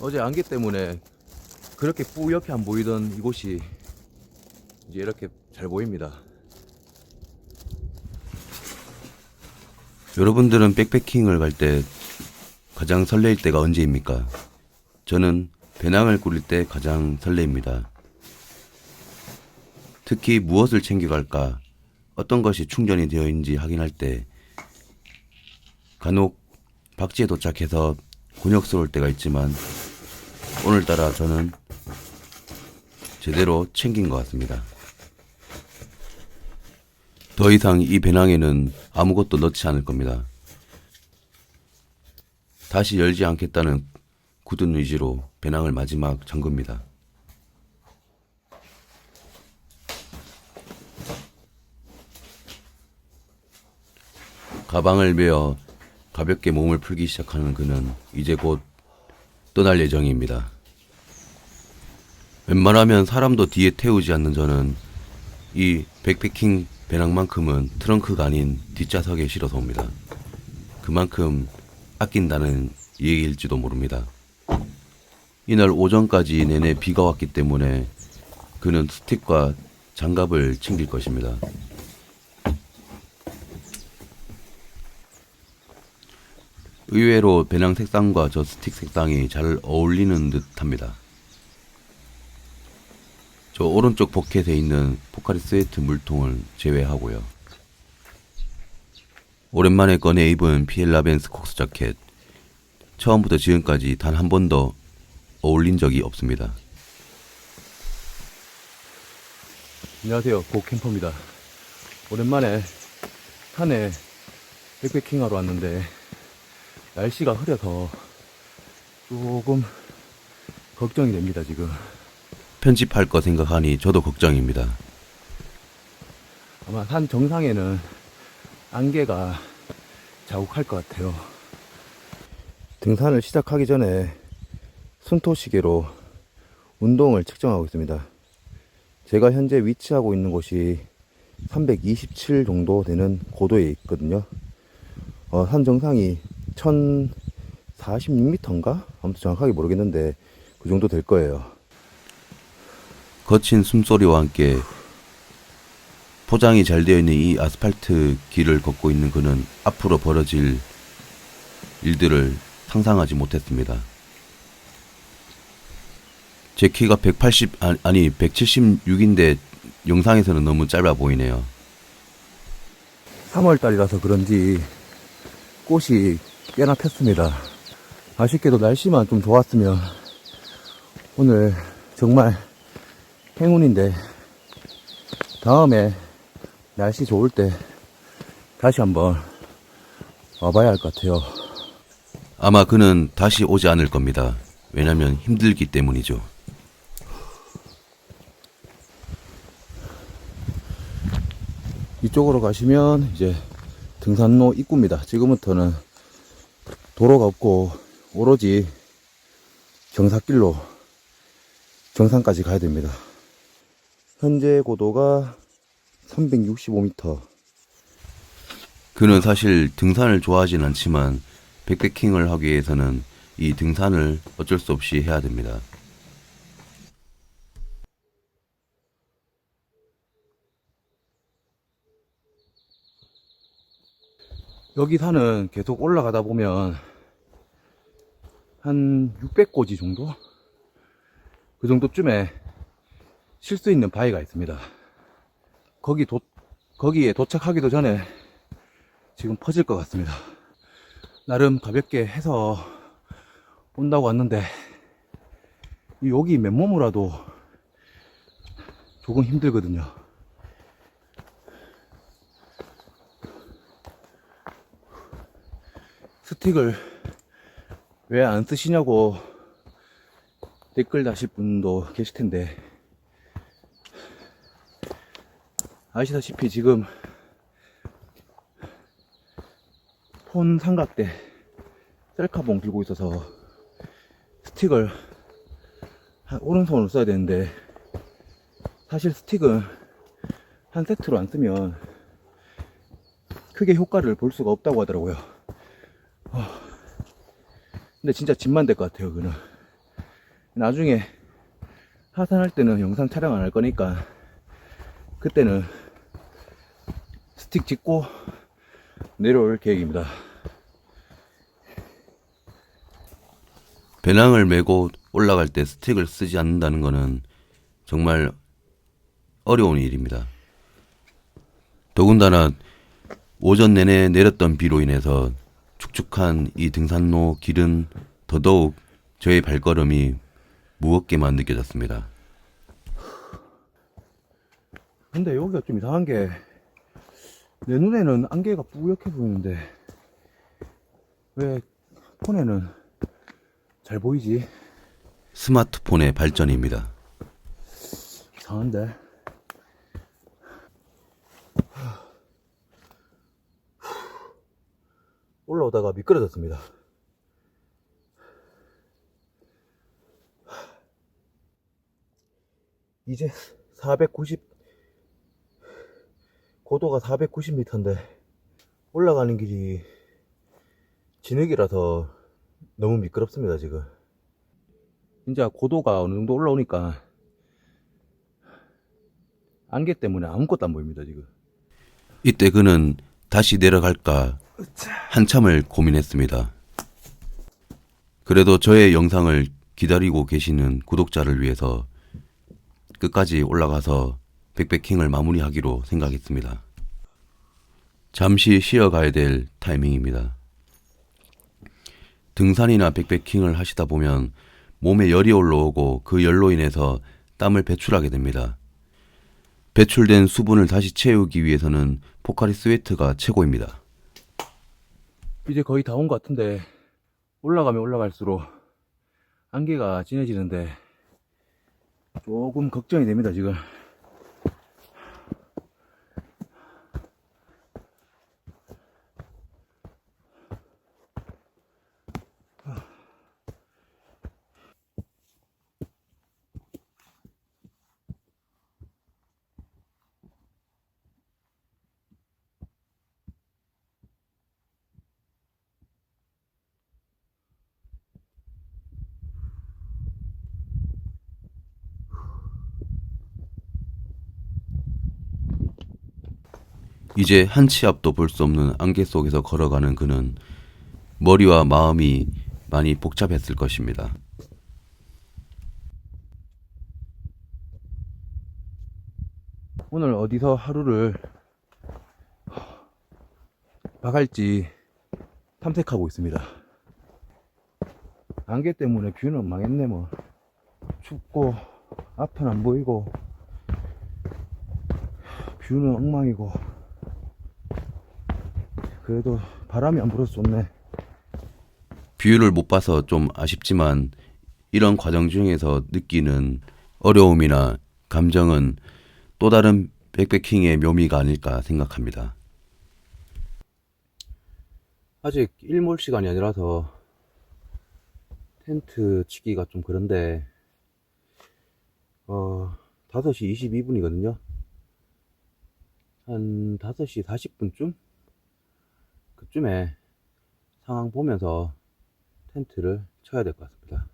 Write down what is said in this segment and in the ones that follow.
어제 안개 때문에 그렇게 뿌옇게 안 보이던 이곳이 이제 이렇게 잘 보입니다. 여러분들은 백패킹을 갈 때 가장 설레일 때가 언제입니까? 저는 배낭을 꾸릴 때 가장 설레입니다. 특히 무엇을 챙겨갈까, 어떤 것이 충전이 되어 있는지 확인할 때 간혹 박지에 도착해서 곤욕스러울 때가 있지만 오늘따라 저는 제대로 챙긴 것 같습니다. 더 이상 이 배낭에는 아무것도 넣지 않을 겁니다. 다시 열지 않겠다는 굳은 의지로 배낭을 마지막 잠급니다. 가방을 메어 가볍게 몸을 풀기 시작하는 그는 이제 곧 떠날 예정입니다. 웬만하면 사람도 뒤에 태우지 않는 저는 이 백패킹 배낭만큼은 트렁크가 아닌 뒷좌석에 실어서 옵니다. 그만큼 아낀다는 얘기일지도 모릅니다. 이날 오전까지 내내 비가 왔기 때문에 그는 스틱과 장갑을 챙길 것입니다. 의외로 배낭 색상과 저 스틱 색상이 잘 어울리는 듯 합니다. 저 오른쪽 포켓에 있는 포카리 스웨트 물통을 제외하고요. 오랜만에 꺼내 입은 피엘라 벤스 콕스 자켓. 처음부터 지금까지 단 한 번도 어울린 적이 없습니다. 안녕하세요. 고 캠퍼입니다. 오랜만에 산에 백패킹 하러 왔는데 날씨가 흐려서 조금 걱정이 됩니다, 지금. 편집할 거 생각하니 저도 걱정입니다. 아마 산 정상에는 안개가 자욱할 것 같아요. 등산을 시작하기 전에 순토시계로 운동을 측정하고 있습니다. 제가 현재 위치하고 있는 곳이 327 정도 되는 고도에 있거든요. 어, 산 정상이 1046m인가? 아무튼 정확하게 모르겠는데 그 정도 될 거예요. 거친 숨소리와 함께 포장이 잘 되어 있는 이 아스팔트 길을 걷고 있는 그는 앞으로 벌어질 일들을 상상하지 못했습니다. 제 키가 180 아- 아니 176인데 영상에서는 너무 짧아 보이네요. 3월 달이라서 그런지 꽃이 꽤나 폈습니다. 아쉽게도 날씨만 좀 좋았으면 오늘 정말 행운인데 다음에 날씨 좋을 때 다시 한번 와봐야 할 것 같아요. 아마 그는 다시 오지 않을 겁니다. 왜냐면 힘들기 때문이죠. 이쪽으로 가시면 이제 등산로 입구입니다. 지금부터는 도로가 없고 오로지 경사길로 정상까지 가야 됩니다. 현재 고도가 365m. 그는 사실 등산을 좋아하진 않지만 백패킹을 하기 위해서는 이 등산을 어쩔 수 없이 해야 됩니다. 여기 산은 계속 올라가다 보면 한 600고지 정도? 그 정도쯤에 쉴 수 있는 바위가 있습니다. 거기 도, 거기에 도착하기도 전에 지금 퍼질 것 같습니다. 나름 가볍게 해서 온다고 왔는데 이 여기 맨몸으로라도 조금 힘들거든요. 스틱을 왜 안 쓰시냐고 댓글 다실 분도 계실 텐데 아시다시피 지금 폰 삼각대 셀카봉 들고 있어서 스틱을 한 오른손으로 써야 되는데 사실 스틱은 한 세트로 안 쓰면 크게 효과를 볼 수가 없다고 하더라고요. 근데 진짜 집만 될 것 같아요, 그는. 나중에 하산할 때는 영상 촬영 안 할 거니까 그때는 스틱 찍고 내려올 계획입니다. 배낭을 메고 올라갈 때 스틱을 쓰지 않는다는 것은 정말 어려운 일입니다. 더군다나 오전 내내 내렸던 비로 인해서 축축한 이 등산로 길은 더더욱 저의 발걸음이 무겁게만 느껴졌습니다. 근데 여기가 좀 이상한 게 내 눈에는 안개가 뿌옇게 보이는데 왜 폰에는 잘 보이지? 스마트폰의 발전입니다. 이상한데 올라오다가 미끄러졌습니다. 이제 490 고도가 490m인데 올라가는 길이 진흙이라서 너무 미끄럽습니다 지금 진짜 고도가 어느 정도 올라오니까 안개 때문에 아무것도 안 보입니다 지금 이때 그는 다시 내려갈까 한참을 고민했습니다. 그래도 저의 영상을 기다리고 계시는 구독자를 위해서 끝까지 올라가서 백패킹을 마무리하기로 생각했습니다. 잠시 쉬어가야 될 타이밍입니다. 등산이나 백패킹을 하시다 보면 몸에 열이 올라오고 그 열로 인해서 땀을 배출하게 됩니다. 배출된 수분을 다시 채우기 위해서는 포카리 스웨트가 최고입니다. 이제 거의 다 온 것 같은데 올라가면 올라갈수록 안개가 진해지는데 조금 걱정이 됩니다 지금 이제 한 치 앞도 볼 수 없는 안개 속에서 걸어가는 그는 머리와 마음이 많이 복잡했을 것입니다. 오늘 어디서 하루를 박을지 탐색하고 있습니다 안개 때문에 뷰는 망했네 뭐 춥고 앞은 안 보이고 뷰는 엉망이고 그래도 바람이 안 불어서 좋네. 뷰를 못 봐서 좀 아쉽지만 이런 과정 중에서 느끼는 어려움이나 감정은 또 다른 백패킹의 묘미가 아닐까 생각합니다. 아직 일몰 시간이 아니라서 텐트 치기가 좀 그런데 어 5시 22분이거든요. 한 5시 40분쯤 그쯤에 상황 보면서 텐트를 쳐야 될 것 같습니다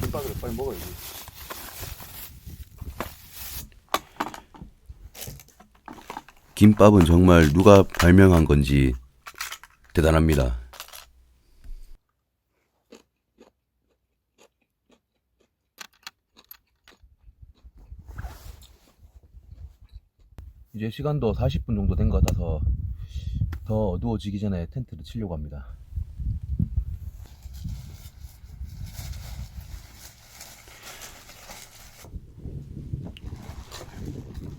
김밥을 빨리 먹어야지 김밥은 정말 누가 발명한 건지 대단합니다. 이제 시간도 40분 정도 된 것 같아서 더 어두워지기 전에 텐트를 치려고 합니다.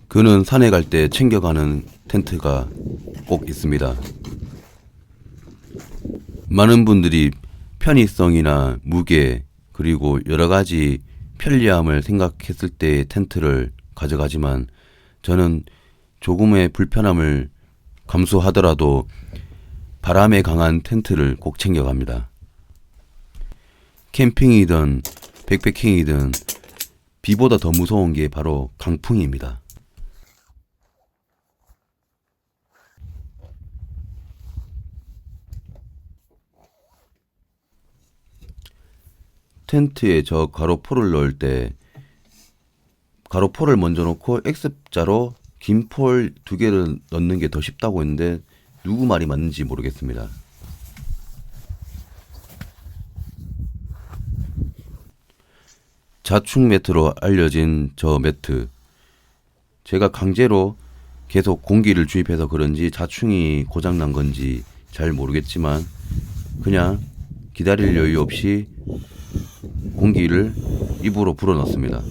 그는 산에 갈 때 챙겨가는 텐트가 꼭 있습니다. 많은 분들이 편의성이나 무게 그리고 여러 가지 편리함을 생각했을 때 텐트를 가져가지만 저는 조금의 불편함을 감수하더라도 바람에 강한 텐트를 꼭 챙겨갑니다. 캠핑이든 백패킹이든 비보다 더 무서운 게 바로 강풍입니다. 텐트에 저 가로포를 넣을 때 가로포를 먼저 놓고 X자로 긴 폴 두 개를 넣는 게 더 쉽다고 했는데 누구 말이 맞는지 모르겠습니다. 자충 매트로 알려진 저 매트. 제가 강제로 계속 공기를 주입해서 그런지 자충이 고장난 건지 잘 모르겠지만 그냥 기다릴 여유 없이 공기를 입으로 불어넣습니다.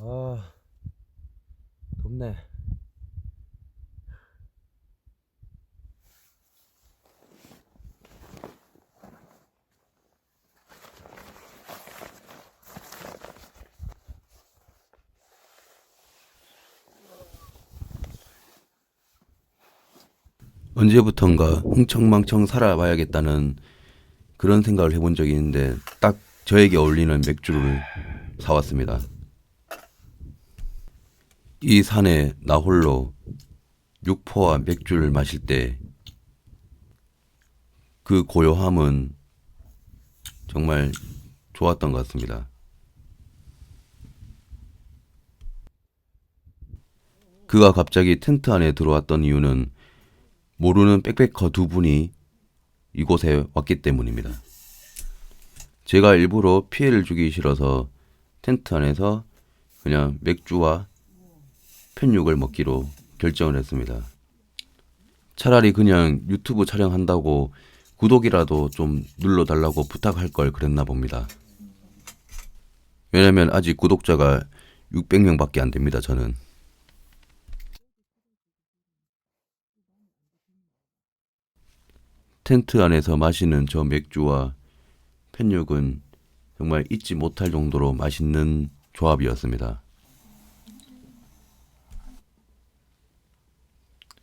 아, 덥네. 언제부턴가 흥청망청 살아봐야겠다는 그런 생각을 해본 적이 있는데 딱 저에게 어울리는 맥주를 사왔습니다. 이 산에 나 홀로 육포와 맥주를 마실 때 그 고요함은 정말 좋았던 것 같습니다. 그가 갑자기 텐트 안에 들어왔던 이유는 모르는 백패커 두 분이 이곳에 왔기 때문입니다. 제가 일부러 피해를 주기 싫어서 텐트 안에서 그냥 맥주와 편육을 먹기로 결정을 했습니다. 차라리 그냥 유튜브 촬영한다고 구독이라도 좀 눌러달라고 부탁할 걸 그랬나 봅니다. 왜냐면 아직 구독자가 600명 밖에 안 됩니다, 저는. 텐트 안에서 마시는 저 맥주와 편육은 정말 잊지 못할 정도로 맛있는 조합이었습니다.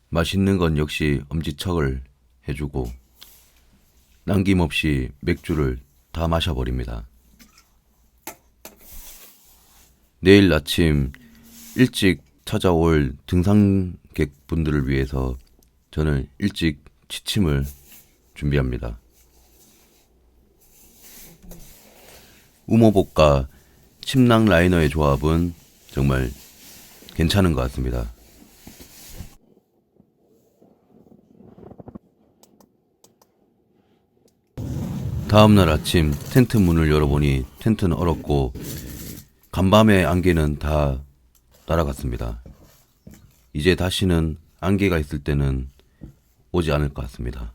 맛있는 건 역시 엄지척을 해주고 남김없이 맥주를 다 마셔버립니다. 내일 아침 일찍 찾아올 등산객분들을 위해서 저는 일찍 취침을 준비합니다. 우모복과 침낭 라이너의 조합은 정말 괜찮은 것 같습니다. 다음날 아침 텐트 문을 열어보니 텐트는 얼었고 간밤의 안개는 다 날아갔습니다. 이제 다시는 안개가 있을 때는 오지 않을 것 같습니다.